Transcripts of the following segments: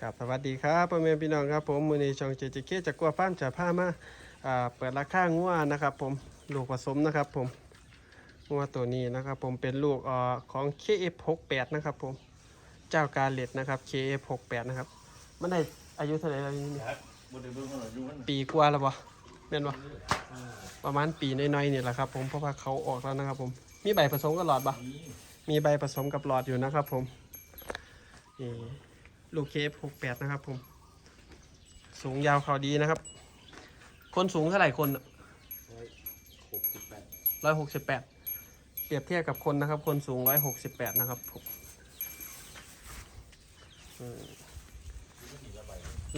ครับสวัสดีครับพ่อแม่พี่น้องครับผมมือนี้ช่องเจเจเคจากกัวฟ้าร์มจะพามาอ่าเปิดราคางัวนะครับ ผมลูกผสมนะครับ ผมงัวตัวนี้นะครับ ผมเป็นลูกเอ่อของ KF68 นะครับผมเจ้ากาเล็ดนะครับ KF68 นะครับ มันได้อายุเท่าไหร่แล้วนี่ครับบนเดือนเบื้องต้นอายุมันปีกว่าแล้วบ่แม่นบ่ประมาณปีน้อยๆนี่แหละครับ ผมเพราะว่าเขาออกแล้วนะครับ ผมมีใบผสมกับหลอดบ่นี้มีใบผสมกับหลอดอยู่นะครับ ผมนี่ ลูกเคฟหกแปดนะครับผม สูงยาวเขาดีนะครับ คนสูงเท่าไหร่คนหกสิบแปดร้อยหกสิบแปดเปรียบเทียบกับคนนะครับ คนสูงร้อยหกสิบแปดนะครับผมอืม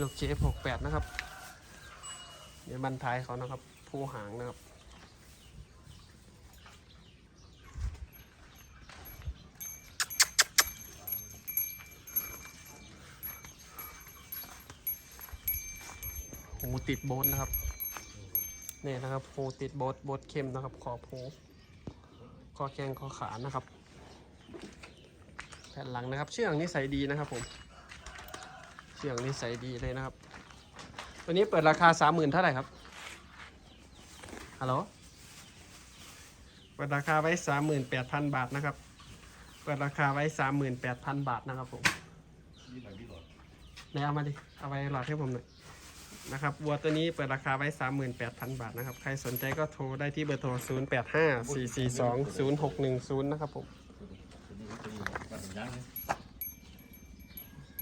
ลูกเคฟหกแปดนะครับ เดี๋ยวบันท้ายเขานะครับ ผู้หางนะครับ ติดโบทนะครับนี่นะครับหูติดโบทโบทเข้มนะครับ ขอบหูข้อแข้งข้อขานะครับแผ่นหลังนะครับ เชือกนิสัยดีนะครับผมเชือกนิสัยดีเลยนะครับ ตัวนี้เปิดราคาสามหมื่นเท่าไหร่ครับฮัลโหลเปิดราคาไว้สามหมื่นแปดพันบาทนะครับ เปิดราคาไว้สามหมื่นแปดพันบาทนะครับผมนี่หน่อยพี่หลอดไหนเอามาดิเอาไว้หลอดให้ผมหน่อย นะครับวัวตัวนี้เปิดราคาไว้ 38,000 บาทนะครับ ใครสนใจก็โทรได้ที่เบอร์โทร 0854420610 นะครับผม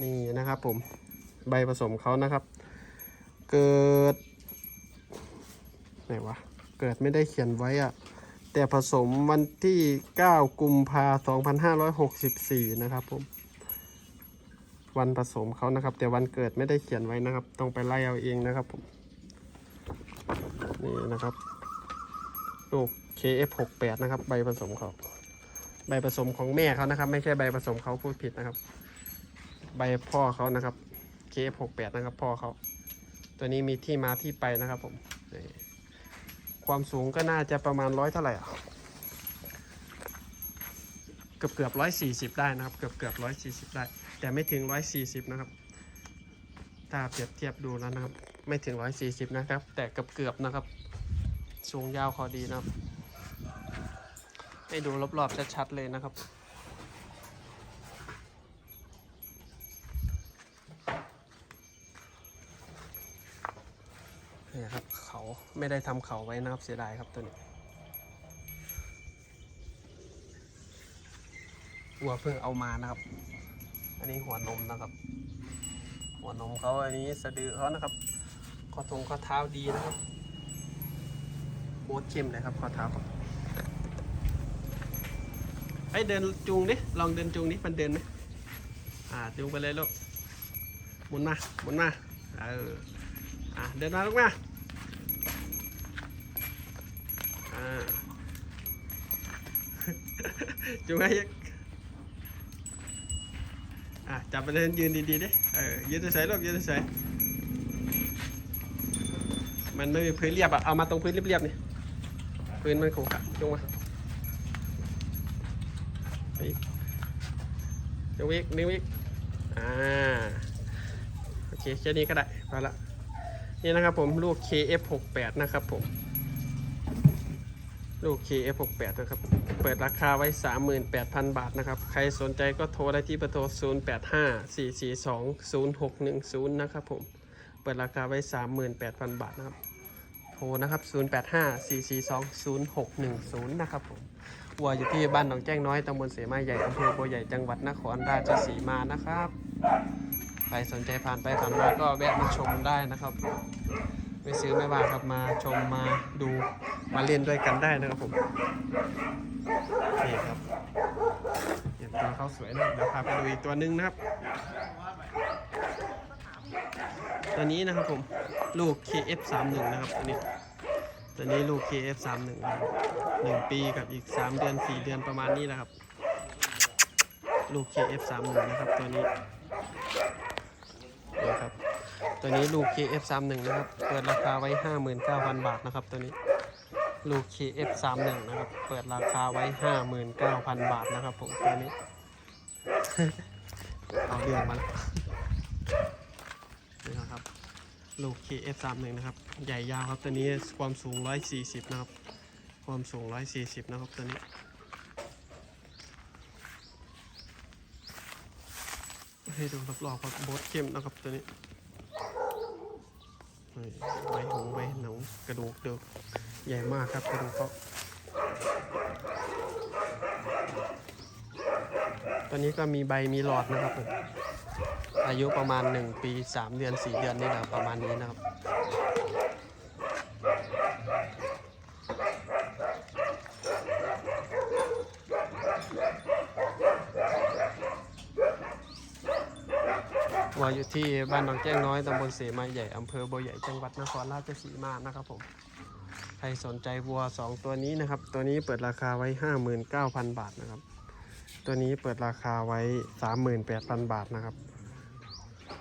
นี่นะครับผม ใบผสมเขานะครับ เกิด ไหนวะ เกิดไม่ได้เขียนไว้อะแต่ผสมวันที่ 9 กุมภาพันธ์2564 นะครับผม วันผสมเขานะครับ แต่วันเกิดไม่ได้เขียนไว้นะครับ ต้องไปไล่เอาเองนะครับผมนี่นะครับลูก KF68 นะครับ ใบผสมเขาใบผสมของแม่เขานะครับ ไม่ใช่ใบผสมเขาพูดผิดนะครับ ใบพ่อเขานะครับ KF68 นะครับพ่อเขาตัวนี้มีที่มาที่ไปนะครับผมความสูงก็น่าจะประมาณร้อยเท่าไหร่อะเกือบเกือบร้อยสี่สิบได้นะครับ เกือบเกือบร้อยสี่สิบได้ แต่ไม่ถึงร้อยสี่สิบนะครับ ถ้าเปรียบเทียบดูแล้วนะครับ ไม่ถึงร้อยสี่สิบนะครับ แต่เกือบเกือบนะครับ สูงยาวเขาดีนะครับ ให้ดูรอบๆชัดๆเลยนะครับเนี่ยครับเขาไม่ได้ทำเขาไว้นะครับเสียดายครับตัวนี้วัวเพิ่งเอามานะครับ อันนี้หัวนมนะครับ หัวนมเขาอันนี้สะดือเขานะครับข้อทงข้อเท้าดีนะครับโบดเข้มเลยครับข้อเท้าไอเดินจูงดิลองเดินจูงดิมันเดินไหมอ่าจูงไปเลยลูกหมุนมาหมุนมาเอออะเดินมาลูกมาอ่าจุงให้ อะจับไปเดินยืนดีๆดิเออยืนเฉยๆลูกยืนเฉยๆมันไม่มีพื้นเรียบอะเอามาตรงพื้นเรียบๆนี่พื้นมันขรุขระจงมาไปอีกจงวิกนิ้ววิกอ่าโอเคแค่นี้ก็ได้พอละนี่นะครับผมลูก KF68 นะครับผม ลูก KF68 นะครับ เปิดราคาไว้ 38,000 บาทนะครับ ใครสนใจก็โทรได้ที่เบอร์โทร 0854420610 นะครับผม เปิดราคาไว้ 38,000 บาทนะครับ โทรนะครับ 0854420610 นะครับผม วัวอยู่ที่บ้านหนองแจ้งน้อยตำบลเสมาใหญ่อำเภอบัวใหญ่จังหวัดนครราชสีมานะครับ ใครสนใจผ่านไปผ่านมาก็แวะมาชมได้นะครับ ไม่ซื้อไม่ว่าครับมาชมมาดูมาเล่นด้วยกันได้นะครับผมนี่ครับเห็นตัวเขาสวยนะเดี๋ยวพาไปดูอีกตัวหนึงนะครับ ตัวนี้นะครับผมลูก KF31 นะครับตัวนี้ตัวนี้ลูก KF31 หนึ่งปีกับอีก 3 เดือน 4 เดือนประมาณนี้นะครับ ลูก KF31 นะครับตัวนี้ ตัวนี้ลูก KF31 นะครับ เปิดราคาไว้ 59,000 บาทนะครับ ตัวนี้ลูก KF31 นะครับ เปิดราคาไว้ 59,000 บาทนะครับผมตัวนี้ เอาเรื่องมาแล้วลูก KF31 นะครับ ใหญ่ยาวครับตัวนี้ความสูง 140 นะครับ ความสูง 140 นะครับตัวนี้ให้ดูรอบๆครับบสเข้มนะครับตัวนี้ ใบหงใบหนังกระดูกเดือกใหญ่มากครับกระดูกเขาตอนนี้ก็มีใบมีหลอดนะครับผมอายุประมาณ 1 ปี 3 เดือน 4 เดือนนี่นะครับประมาณนี้นะครับ วัวอยู่ที่บ้านหนองแจ้งน้อยตำบลเสมาใหญ่อำเภอบัวใหญ่จังหวัดนครราชสีมานะครับผมใครสนใจวัว 2 ตัวนี้นะครับ ตัวนี้เปิดราคาไว้ 59,000 บาทนะครับ ตัวนี้เปิดราคาไว้ 38,000 บาทนะครับ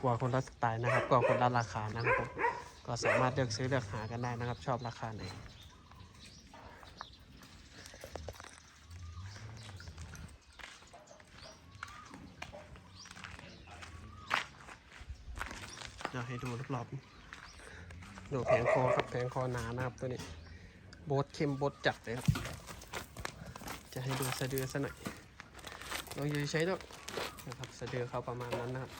วัวคนละสไตล์นะครับก็คนละราคานะครับผมก็สามารถเลือกซื้อเลือกหากันได้นะครับ ชอบราคาไหน เดี๋ยวให้ดูรอบๆดูแผงคอครับแผงคอหนานะครับตัวนี้โบทเข้มโบทจัดเลยครับ จะให้ดูสะดือซะหน่อยเราอยู่ใช้แล้วนะครับสะดือเขาประมาณนั้นนะครับ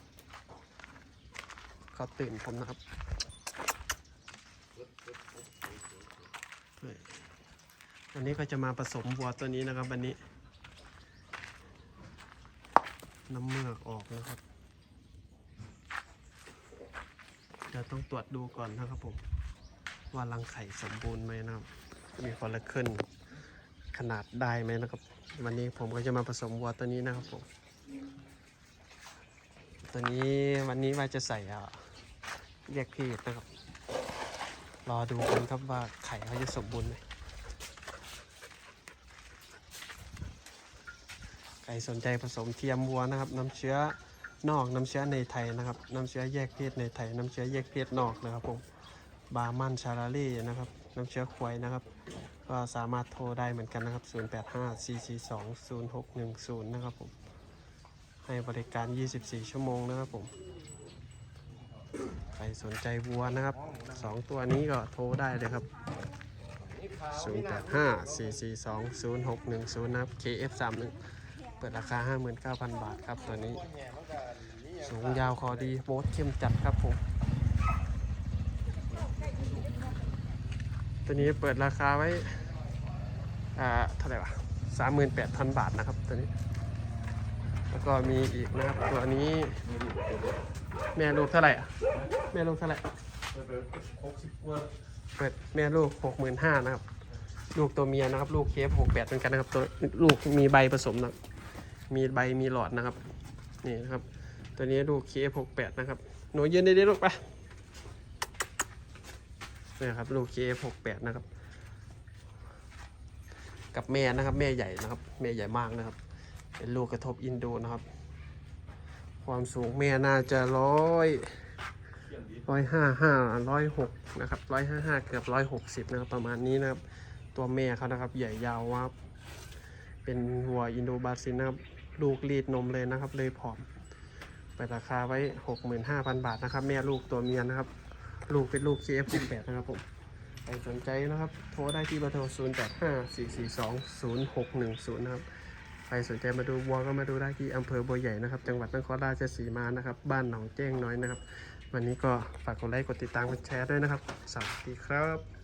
เขาตื่นผมนะครับอันนี้ก็จะมาผสมวัวตัวนี้นะครับวันนี้ น้ำเมือกออกนะครับ เดี๋ยวต้องตรวจดูก่อนนะครับผม ว่ารังไข่สมบูรณ์ไหมนะครับมีคอลลาเจนขนาดได้ไหมนะครับ วันนี้ผมก็จะมาผสมวัวตัวนี้นะครับผม ตัวนี้วันนี้ว่าจะใส่อะแยกเพศนะครับ รอดูกันครับว่าไข่เขาจะสมบูรณ์ไหมใครสนใจผสมเทียมวัวนะครับ น้ำเชื้อ นอกน้ำเชื้อในไทยนะครับ น้ำเชื้อแยกเพศในไทย น้ำเชื้อแยกเพศนอกนะครับผมบาร์มันชาลาลี่นะครับ น้ำเชื้อควายนะครับ ก็สามารถโทรได้เหมือนกันนะครับ 0854420610 นะครับผมให้บริการ 24 ชั่วโมงนะครับผม ใครสนใจวัวนะครับ 2 ตัวนี้ก็โทรได้เลยครับ 0854420610 นะครับ KF31 ปิดราคา 59,000 บาทครับตัวนี้ สูงยาวคอดีโบสเข้มจัดครับผม ตัวนี้เปิดราคาไว้ อ่าเท่าไหร่วะสามหมื่นแปดพันบาทนะครับตัวนี้ แล้วก็มีอีกนะครับ ตัวนี้ แม่ลูกเท่าไหร่อะแม่ลูกเท่าไหร่เปิดแม่ลูกหกหมื่นห้านะครับลูกตัวเมียนะครับ ลูกเคฟหกแปดเหมือนกันนะครับ ตัวลูกมีใบผสมนะครับ มีใบมีหลอดนะครับ นี่นะครับ ตัวนี้ลูกเคฟหกแปดนะครับ หนูยืนได้ดีลูกไปนี่ครับลูกเคฟหกแปดนะครับ กับแม่นะครับ แม่ใหญ่นะครับ แม่ใหญ่มากนะครับ เป็นลูกกระทบอินโดนะครับ ความสูงแม่น่าจะร้อยร้อยห้าห้าร้อยหกนะครับร้อยห้าห้าเกือบร้อยหกสิบนะครับประมาณนี้นะครับ ตัวแม่เขานะครับ ใหญ่ยาวครับ เป็นวัวอินโดบาซิลนะครับลูกรีดนมเลยนะครับ เลยผอมไปราคาไว้ 65,000 บาทนะครับ แม่ลูกตัวเมียนะครับ ลูกเป็นลูก CF18 นะครับผมใครสนใจนะครับ โทรได้ที่เบอร์โทร 0854420610 นะครับใครสนใจมาดูวัวก็มาดูได้ที่อำเภอบัวใหญ่นะครับ จังหวัดนครราชสีมานะครับ บ้านหนองแจ้งน้อยนะครับ วันนี้ก็ฝากกดไลค์กดติดตามกดแชร์ด้วยนะครับ สวัสดีครับ